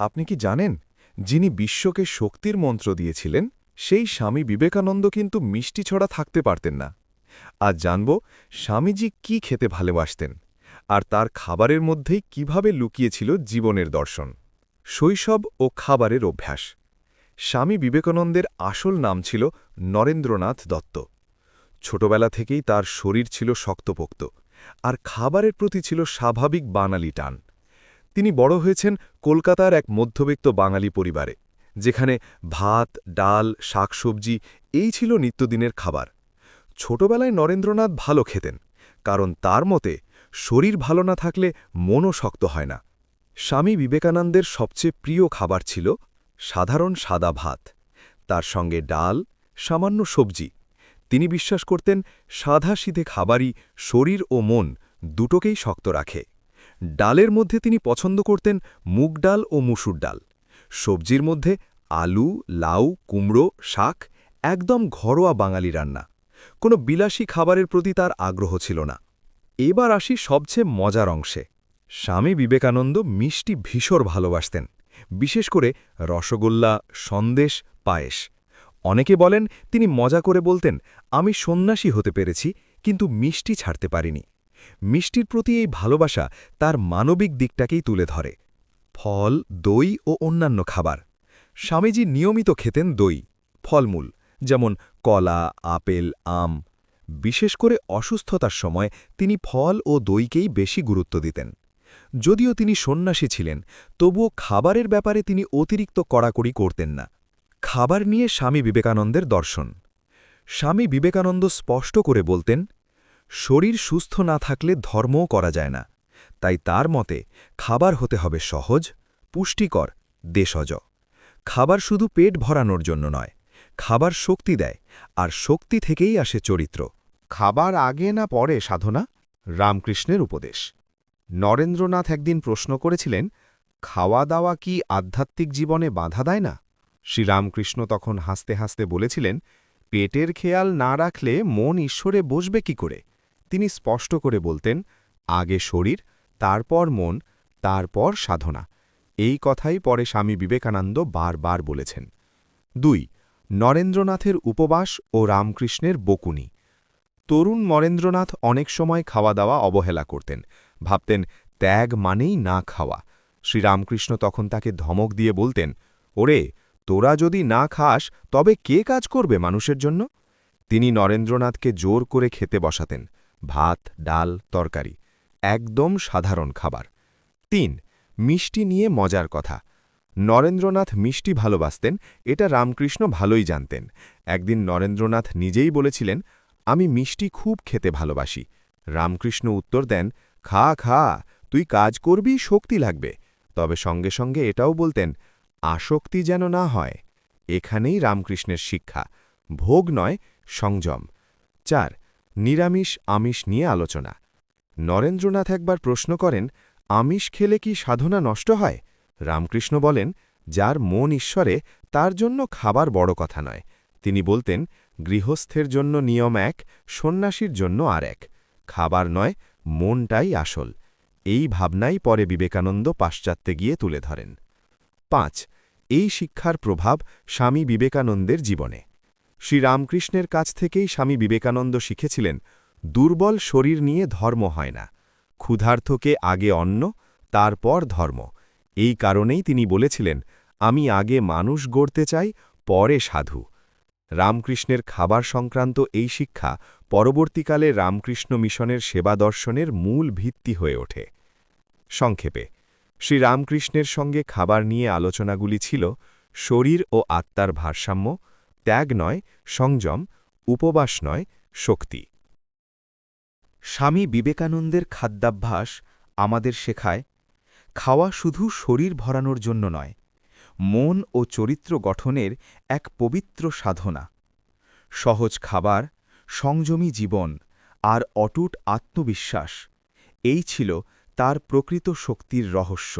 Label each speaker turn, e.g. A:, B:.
A: আপনি কি জানেন, যিনি বিশ্বকে শক্তির মন্ত্র দিয়েছিলেন, সেই স্বামী বিবেকানন্দ কিন্তু মিষ্টি ছড়া থাকতে পারতেন না। আজ জানব, স্বামীজি কি খেতে ভালোবাসতেন, আর তার খাবারের মধ্যেই কীভাবে লুকিয়েছিল জীবনের দর্শন। শৈশব ও খাবারের অভ্যাস। স্বামী বিবেকানন্দের আসল নাম ছিল নরেন্দ্রনাথ দত্ত। ছোটবেলা থেকেই তার শরীর ছিল শক্তপোক্ত, আর খাবারের প্রতি ছিল স্বাভাবিক বাঙালি টান। তিনি বড় হয়েছেন কলকাতার এক মধ্যবিত্ত বাঙালি পরিবারে, যেখানে ভাত, ডাল, শাকসবজি, এই ছিল নিত্যদিনের খাবার। ছোটবেলায় নরেন্দ্রনাথ ভালো খেতেন, কারণ তার মতে শরীর ভালো না থাকলে মনও শক্ত হয় না। স্বামী বিবেকানন্দের সবচেয়ে প্রিয় খাবার ছিল সাধারণ সাদা ভাত, তার সঙ্গে ডাল, সামান্য সবজি। তিনি বিশ্বাস করতেন সাধাসিধে খাবারই শরীর ও মন দুটোকেই শক্ত রাখে। ডালের মধ্যে তিনি পছন্দ করতেন মুগ ডাল ও মুসুর ডাল। সবজির মধ্যে আলু, লাউ, কুমড়ো, শাক একদম ঘরোয়া বাঙালি রান্না। কোনো বিলাসী খাবারের প্রতি তার আগ্রহ ছিল না। এবার আসি সবচেয়ে মজার অংশে। স্বামী বিবেকানন্দ মিষ্টি ভীষণ ভালোবাসতেন, বিশেষ করে রসগোল্লা, সন্দেশ, পায়েস। অনেকে বলেন, তিনি মজা করে বলতেন, আমি সন্ন্যাসী হতে পেরেছি, কিন্তু মিষ্টি ছাড়তে পারিনি। মিষ্টির প্রতি এই ভালোবাসা তার মানবিক দিকটাকেই তুলে ধরে। ফল, দই ও অন্যান্য খাবার। স্বামীজি নিয়মিত খেতেন দই, ফলমূল, যেমন কলা, আপেল, আম। বিশেষ করে অসুস্থতার সময় তিনি ফল ও দইকেই বেশি গুরুত্ব দিতেন। যদিও তিনি সন্ন্যাসী ছিলেন, তবুও খাবারের ব্যাপারে তিনি অতিরিক্ত কড়াকড়ি করতেন না। খাবার নিয়ে স্বামী বিবেকানন্দের দর্শন। স্বামী বিবেকানন্দ স্পষ্ট করে বলতেন শরীর সুস্থ না থাকলে ধর্মও করা যায় না। তাই তার মতে, খাবার হতে হবে সহজ, পুষ্টিকর, দেশজ। খাবার শুধু পেট ভরানোর জন্য নয়, খাবার শক্তি দেয়, আর শক্তি থেকেই আসে চরিত্র।
B: খাবার আগে না পরে, সাধনা? রামকৃষ্ণের উপদেশ। নরেন্দ্রনাথ একদিন প্রশ্ন করেছিলেন খাওয়া দাওয়া কি আধ্যাত্মিক জীবনে বাধা দেয় না? শ্রীরামকৃষ্ণ তখন হাসতে হাসতে বলেছিলেন, পেটের খেয়াল না রাখলে মন ঈশ্বরে বসবে কি করে? তিনি স্পষ্ট করে বলতেন, আগে শরীর, তারপর মন, তারপর সাধনা। এই কথাই পরে স্বামী বিবেকানন্দ বারবার বলেছেন। দুই, নরেন্দ্রনাথের উপবাস ও রামকৃষ্ণের বকুনি। তরুণ নরেন্দ্রনাথ অনেক সময় খাওয়া দাওয়া অবহেলা করতেন। ভাবতেন, ত্যাগ মানেই না খাওয়া। শ্রীরামকৃষ্ণ তখন তাকে ধমক দিয়ে বলতেন, ওরে, তোরা যদি না খাস, তবে কে কাজ করবে মানুষের জন্য? তিনি নরেন্দ্রনাথকে জোর করে খেতে বসাতেন। ভাত, ডাল, তরকারি, একদম সাধারণ খাবার। তিন, মিষ্টি নিয়ে মজার কথা। নরেন্দ্রনাথ মিষ্টি ভালোবাসতেন, এটা রামকৃষ্ণ ভালোই জানতেন। একদিন নরেন্দ্রনাথ নিজেই বলেছিলেন, আমি মিষ্টি খুব খেতে ভালোবাসি। রামকৃষ্ণ উত্তর দেন, খা খা, তুই কাজ করবি, শক্তি লাগবে। তবে সঙ্গে সঙ্গে এটাও বলতেন, আসক্তি যেন না হয়। এখানেই রামকৃষ্ণের শিক্ষা। ভোগ নয়, সংযম। চার নিরামিষ আমিষ নিয়ে আলোচনা। নরেন্দ্রনাথ একবার প্রশ্ন করেন, আমিষ খেলে কি সাধনা নষ্ট হয়? রামকৃষ্ণ বলেন, যার মন ঈশ্বরে, তার জন্য খাবার বড় কথা নয়। তিনি বলতেন, গৃহস্থের জন্য নিয়ম এক, সন্ন্যাসীর জন্য আর এক। খাবার নয়, মনটাই আসল। এই ভাবনাই পরে বিবেকানন্দ পাশ্চাত্যে গিয়ে তুলে ধরেন। পাঁচ, এই শিক্ষার প্রভাব স্বামী বিবেকানন্দের জীবনে। শ্রীরামকৃষ্ণের কাছ থেকেই স্বামী বিবেকানন্দ শিখেছিলেন, দুর্বল শরীর নিয়ে ধর্ম হয় না, ক্ষুধার্থকে আগে অন্ন, তারপর ধর্ম। এই কারণেই তিনি বলেছিলেন, আমি আগে মানুষ গড়তে চাই, পরে সাধু। রামকৃষ্ণের খাবার সংক্রান্ত এই শিক্ষা পরবর্তীকালে রামকৃষ্ণ মিশনের সেবা দর্শনের মূল ভিত্তি হয়ে ওঠে। সংক্ষেপে, শ্রীরামকৃষ্ণের সঙ্গে খাবার নিয়ে আলোচনাগুলি ছিল, শরীর ও আত্মার ভারসাম্য ত্যাগ নয়, সংযম, উপবাস নয়, শক্তি। স্বামী বিবেকানন্দের খাদ্যাভ্যাস আমাদের শেখায়, খাওয়া শুধু শরীর ভরানোর জন্য নয়, মন ও চরিত্র গঠনের এক পবিত্র সাধনা। সহজ খাবার, সংযমী জীবন আর অটুট আত্মবিশ্বাস, এই ছিল তার প্রকৃত শক্তির রহস্য।